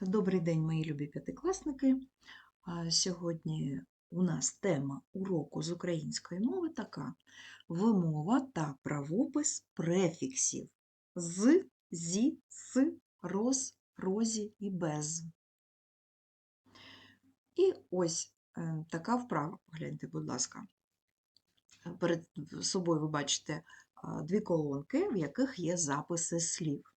Добрий день, мої любі п'ятикласники. Сьогодні у нас тема уроку з української мови така: вимова та правопис префіксів з, зі, с, роз, розі і без. І ось е, така вправа. Погляньте, будь ласка. Перед собою ви бачите дві колонки, в яких є записи слів.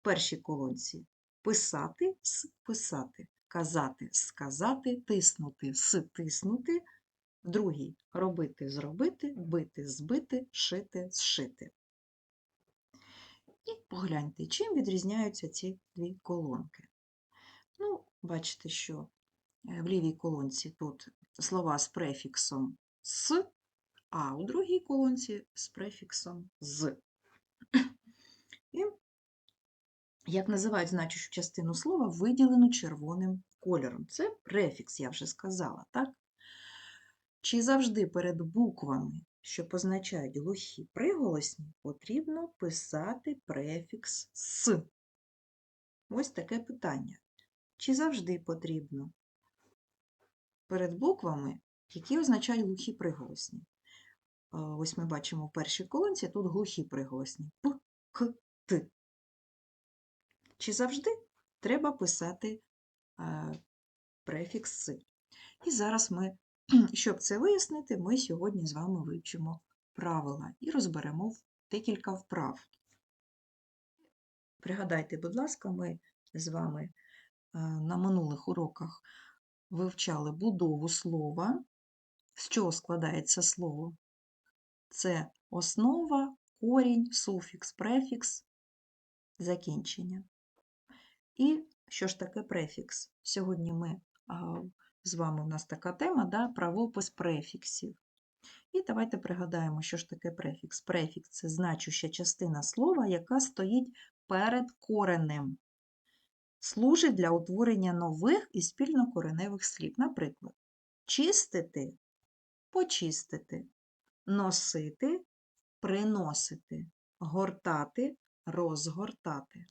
В першій колонці писати, списати, казати, сказати, тиснути, стиснути, в другій робити, зробити, бити, збити, шити, зшити. І погляньте, чим відрізняються ці дві колонки. Ну, бачите, що е, в лівій колонці тут слова з префіксом с, а у другій колонці з префіксом з. І як називають значущу частину слова, виділену червоним кольором. Це префікс, я вже сказала, так? Чи завжди перед буквами, що позначають глухі приголосні, потрібно писати префікс с? Ось таке питання. Чи завжди потрібно перед буквами, які означають глухі приголосні? Ось ми бачимо в першій колонці тут глухі приголосні П, К, Т. Чи завжди треба писати е, префікс «си». І зараз ми, щоб це вияснити, ми сьогодні з вами вивчимо правила і розберемо декілька вправ. Пригадайте, будь ласка, ми з вами е, на минулих уроках вивчали будову слова. З чого складається слово? Це основа, корінь, суфікс, префікс, закінчення. І що ж таке префікс? Сьогодні ми з вами у нас така тема, да, правопис префіксів. І давайте пригадаємо, що ж таке префікс. Префікс це значуща частина слова, яка стоїть перед коренем. Служить для утворення нових і спільнокореневих слів. Наприклад, чистити почистити, носити приносити, гортати розгортати,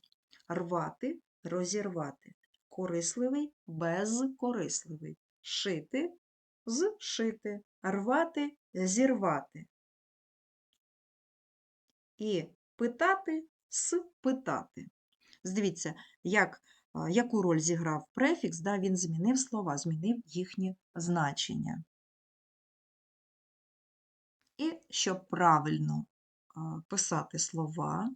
рвати розірвати, корисливий безкорисливий, шити зшити, рвати зірвати. І питати спитати. Дивіться, як, яку роль зіграв префікс, да, він змінив слова, змінив їхнє значення. І щоб правильно писати слова,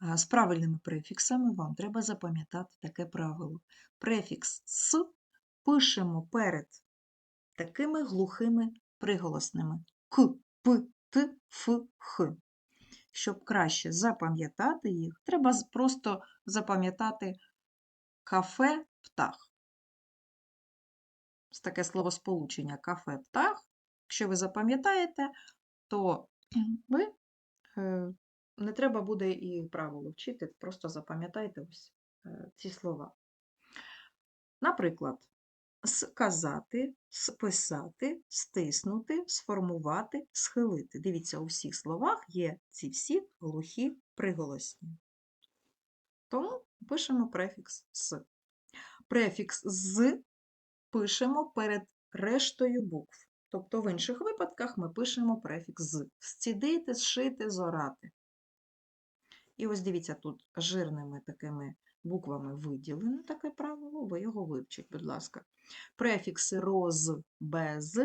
З правильними префіксами вам треба запам'ятати таке правило. Префікс с пишемо перед такими глухими приголосними к, п, т, ф, х. Щоб краще запам'ятати їх, треба просто запам'ятати кафе птах. З таке словосполучення кафе птах. Якщо ви запам'ятаєте, то ви е, не треба буде і правило вчити, просто запам'ятайте ось е, ці слова. Наприклад, сказати, списати, стиснути, сформувати, схилити. Дивіться, у всіх словах є ці всі глухі приголосні. Тому пишемо префікс с. Префікс з пишемо перед рештою букв. Тобто в інших випадках ми пишемо префікс з. Зцідити, зшити, зорати. І ось дивіться, тут жирними такими буквами виділено таке правило, ви його вивчіть, будь ласка. Префікси роз, без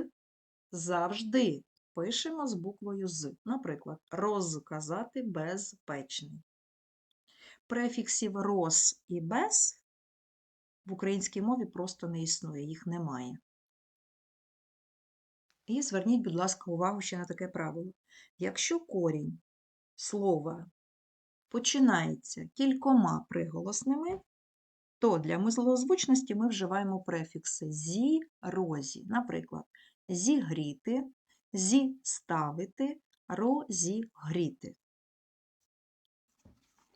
завжди пишемо з буквою з. Наприклад, розказати безпечний. Префіксів роз і без в українській мові просто не існує, їх немає. І зверніть, будь ласка, увагу ще на таке правило. Якщо корінь слова починається кількома приголосними, то для мислозвучності ми вживаємо префікси зі, розі. Наприклад, зігріти, зіставити, розігріти.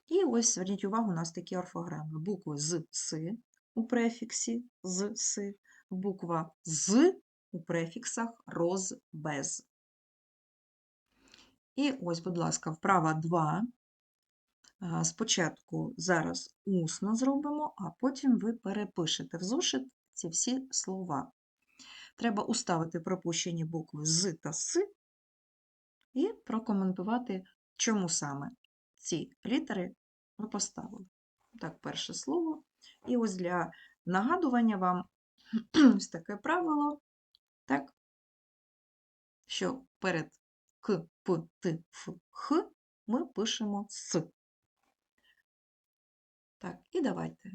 І ось зверніть увагу, у нас такі орфограми. Букви з, с у префіксі з, с, буква з у префіксах роз, без. І ось, будь ласка, вправа 2. Спочатку зараз усно зробимо, а потім ви перепишете в зошит ці всі слова. Треба уставити пропущені букви з та с і прокоментувати, чому саме ці літери ми поставили. Так, перше слово. І ось для нагадування вам ось таке правило, так, що перед к, п, т, ф, х ми пишемо с. Так, і давайте.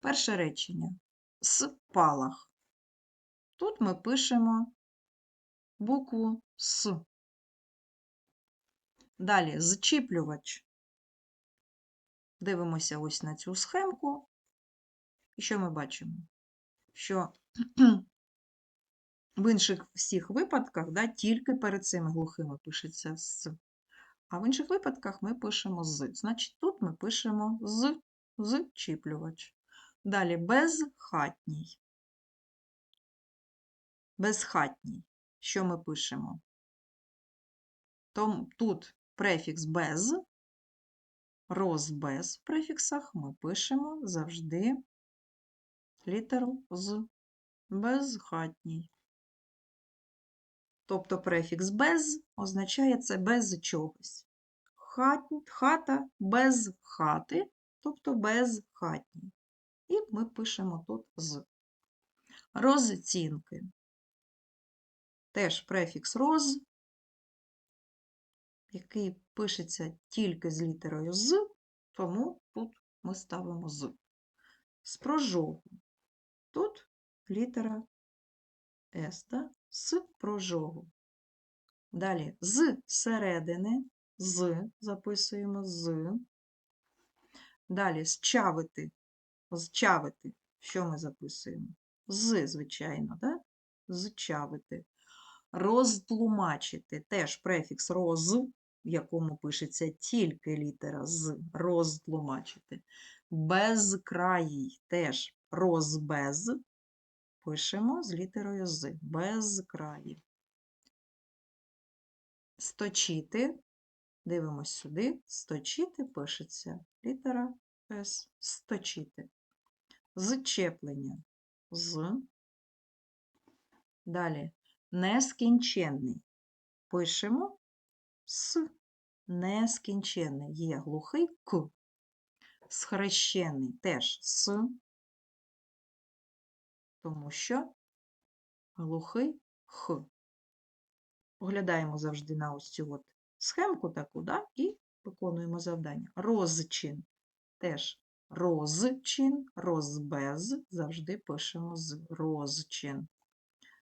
Перше речення. Спалах. Тут ми пишемо букву С. Далі зчіплювач. Дивимося ось на цю схемку. І що ми бачимо? Що в інших всіх випадках да, тільки перед цими глухими пишеться С. А в інших випадках ми пишемо з. Значить, тут ми пишемо з, зчіплювач. Далі безхатній. Безхатній. Що ми пишемо? Том, тут префікс без, роз без в префіксах ми пишемо завжди літеру з безхатній. Тобто префікс без означає це без чогось. Хат, хата без хати, тобто безхатній. І ми пишемо тут з. Розцінки. Теж префікс роз, який пишеться тільки з літерою з, тому тут ми ставимо з. З прожогу. Тут літера С, да? з прожогу. Далі з середини, з записуємо з. Далі зчавити, зчавити. Що ми записуємо? З, звичайно, да? зчавити. Розтлумачити теж префікс роз, в якому пишеться тільки літера з, розтлумачити. Безкраїй теж розбез, пишемо з літерою з, безкраї. Сточити, дивимось сюди, сточити пишеться літера С, сточити. Зчеплення з. Далі нескінченний. Пишемо с нескінченний. Є глухий к. Схрещений теж с, тому що глухий х. Поглядаємо завжди на ось цю от схемку таку, да, і виконуємо завдання. Розчин теж розчин, розбез, завжди пишемо з розчин.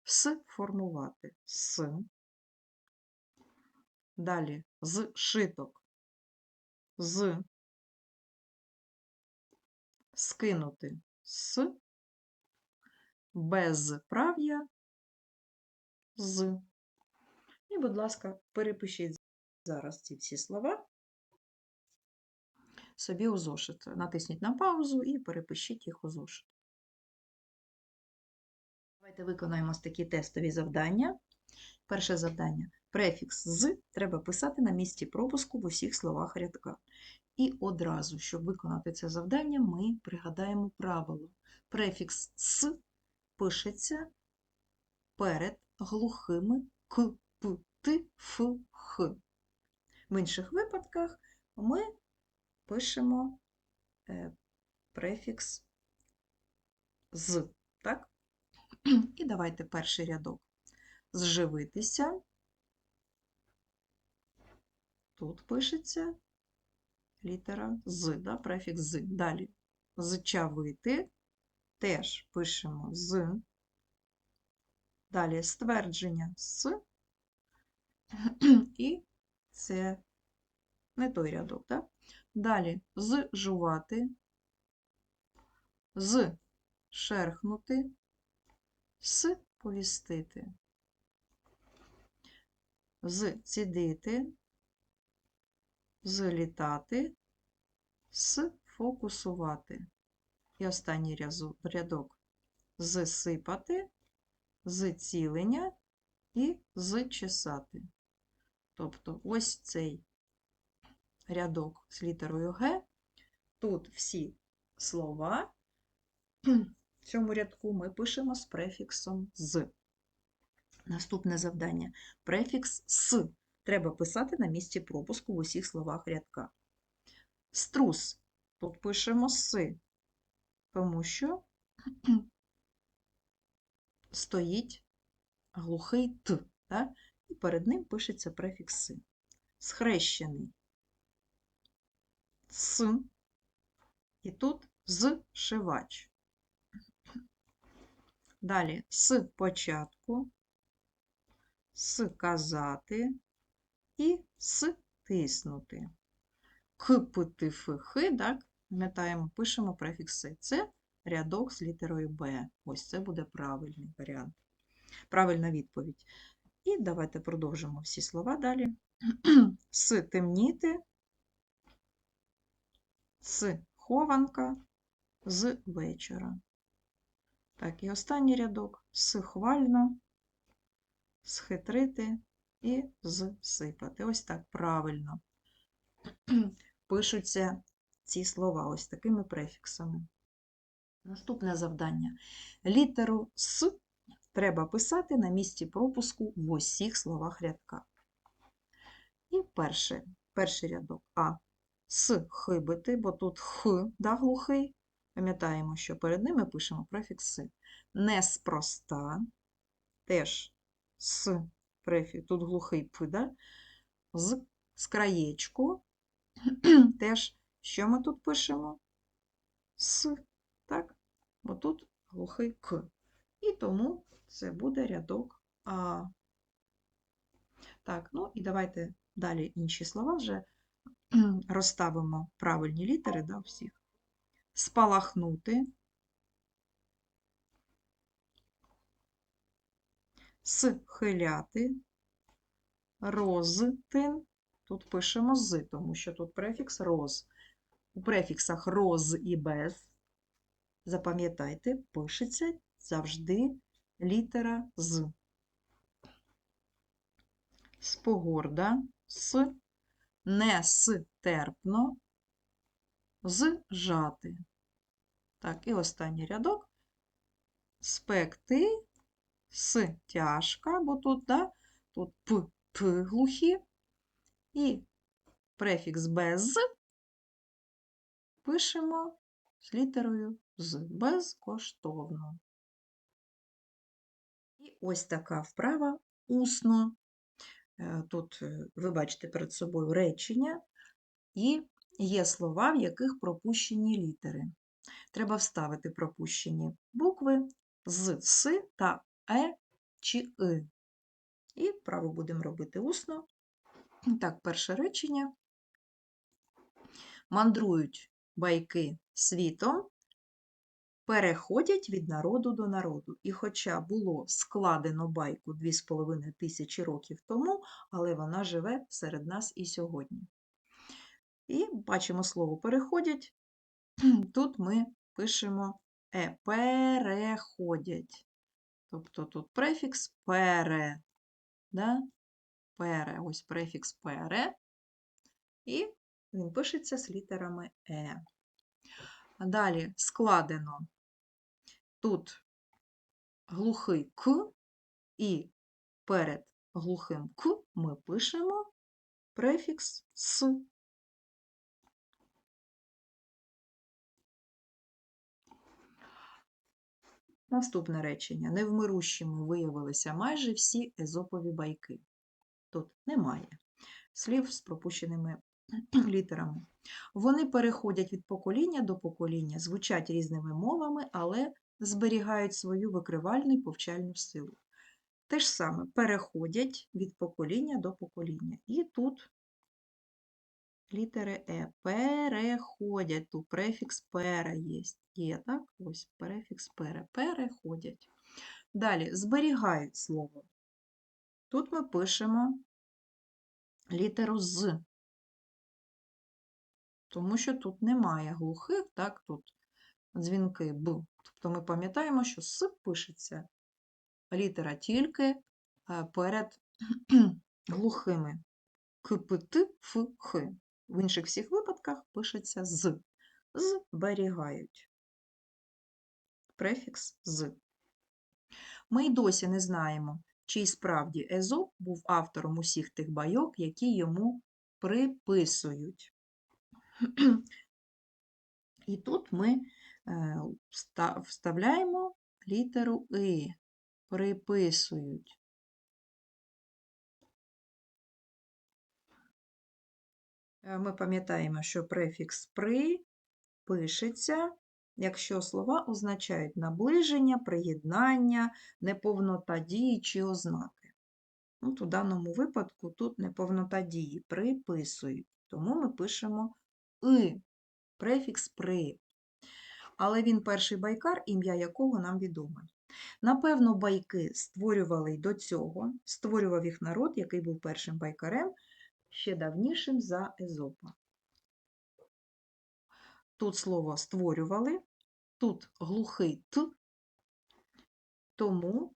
Сформувати с. Далі зшиток. З. Скинути с. Безправ'я з. І, будь ласка, перепишіть зараз ці всі слова собі у зошит. Натисніть на паузу і перепишіть їх у зошит. Давайте виконаємо такі тестові завдання. Перше завдання. Префікс з треба писати на місці пропуску в усіх словах рядка. І одразу, щоб виконати це завдання, ми пригадаємо правило. Префікс с пишеться перед глухими к, п, т, ф, х. В інших випадках ми пишемо е, префікс з. Так? І давайте перший рядок. Зживитися. Тут пишеться літера з, да, префікс з. Далі зчавити. Теж пишемо з. Далі ствердження з. І це не той рядок, так? Далі. Зжувати, з шерхнути, с повістити, з цідити, злітати, сфокусувати. І останній рядок. Зсипати, зцілення і зчесати. Тобто ось цей рядок з літерою Г. Тут всі слова в цьому рядку ми пишемо з префіксом з. Наступне завдання. Префікс с треба писати на місці пропуску в усіх словах рядка. Струс. Тут пишемо си, тому що стоїть глухий т, так? і перед ним пишеться префікс си. Схрещений с, і тут зшивач. Далі з початку, с казати і с тиснути. К, П, Т, Ф, Х, так, пам'ятаємо, пишемо префікси. Це рядок з літерою Б. Ось це буде правильний варіант. Правильна відповідь. І давайте продовжимо всі слова далі. С темніти, с хованка, з вечора. Так, і останній рядок схвально, схитрити і зсипати. Ось так правильно пишуться ці слова ось такими префіксами. Наступне завдання. Літеру С треба писати на місці пропуску в усіх словах рядка. І перше, перший рядок А. С хибити, бо тут х да, глухий. Пам'ятаємо, що перед ними пишемо префікс «си». Неспроста, теж с префікс, тут глухий п, да? з, з краєчку, теж що ми тут пишемо? С, так? Бо тут глухий к. І тому це буде рядок А. Так, ну і давайте далі інші слова вже розставимо правильні літери да, всіх. Спалахнути, схиляти, розтин. Тут пишемо з, тому що тут префікс роз. У префіксах роз і без, запам'ятайте, пишеться завжди літера з. Спогорда, с, нестерпно, зжати. Так, і останній рядок. Спекти, с тяжка, бо тут, да, тут п, п глухі, і префікс без пишемо з літерою з безкоштовно. І ось така вправа усно. Е, Тут е, ви бачите перед собою речення, і є слова, в яких пропущені літери. Треба вставити пропущені букви з С та Е чи И. І вправу будемо робити усно. Так, перше речення. Мандрують байки світом, переходять від народу до народу. І хоча було складено байку 2,5 тисячі років тому, але вона живе серед нас і сьогодні. І бачимо слово переходять. Тут ми пишемо е, переходять. Тобто тут префікс пере. Да? Пере, ось префікс пере. І він пишеться з літерами Е. Далі складено тут глухий К, і перед глухим К ми пишемо префікс С. Наступне речення. Невмирущими виявилися майже всі езопові байки. Тут немає слів з пропущеними літерами. Вони переходять від покоління до покоління, звучать різними мовами, але зберігають свою викривальну і повчальну силу. Те ж саме переходять від покоління до покоління. І тут літери Е. Переходять. Тут префікс пере є. Є, так? Ось префікс пере. Переходять. Далі зберігають слово. Тут ми пишемо літеру з, тому що тут немає глухих, так, тут дзвінки Б. Тобто ми пам'ятаємо, що С пишеться літера тільки е, перед глухими КПТ, Ф, Х. В інших всіх випадках пишеться з. Зберігають. Префікс з. Ми й досі не знаємо, чи й справді Езоп був автором усіх тих байок, які йому приписують. І тут ми вставляємо літеру И. Приписують. Е, Ми пам'ятаємо, що префікс при пишеться, якщо слова означають наближення, приєднання, неповнота дії чи ознаки. От у даному випадку тут неповнота дії приписують, тому ми пишемо и, префікс при. Але він перший байкар, ім'я якого нам відоме. Напевно, байки створювали й до цього, створював їх народ, який був першим байкарем, ще давнішим за Езопа. Тут слово створювали, тут глухий т, тому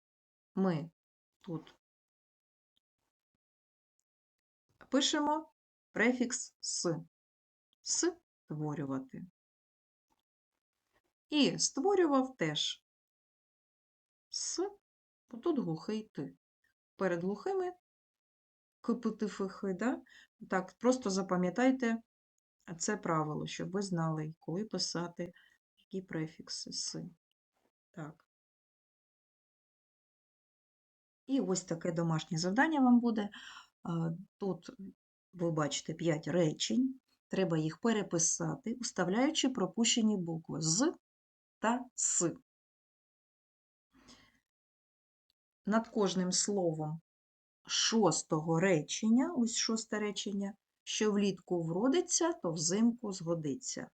ми тут пишемо префікс с. Створювати. І створював теж с, тут глухий ти. Перед глухими кипитифихи, да? Так, просто запам'ятайте це правило, щоб ви знали, коли писати які префікси с. Так. І ось таке домашнє завдання вам буде. Тут ви бачите 5 речень. Треба їх переписати, уставляючи пропущені букви з та с. Над кожним словом шостого речення, ось шосте речення, що влітку вродиться, то взимку згодиться.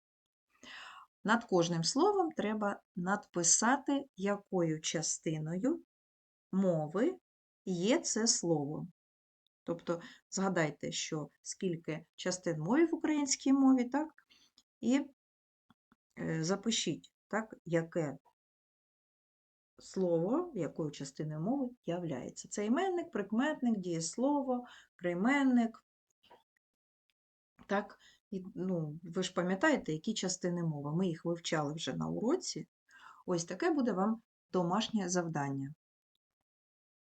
Над кожним словом треба надписати, якою частиною мови є це слово. Тобто згадайте, що скільки частин мови в українській мові, так? І е, запишіть, так, яке слово, якою частиною мови являється. Це іменник, прикметник, дієслово, прийменник. Так, і, ну, ви ж пам'ятаєте, які частини мови. Ми їх вивчали вже на уроці. Ось таке буде вам домашнє завдання.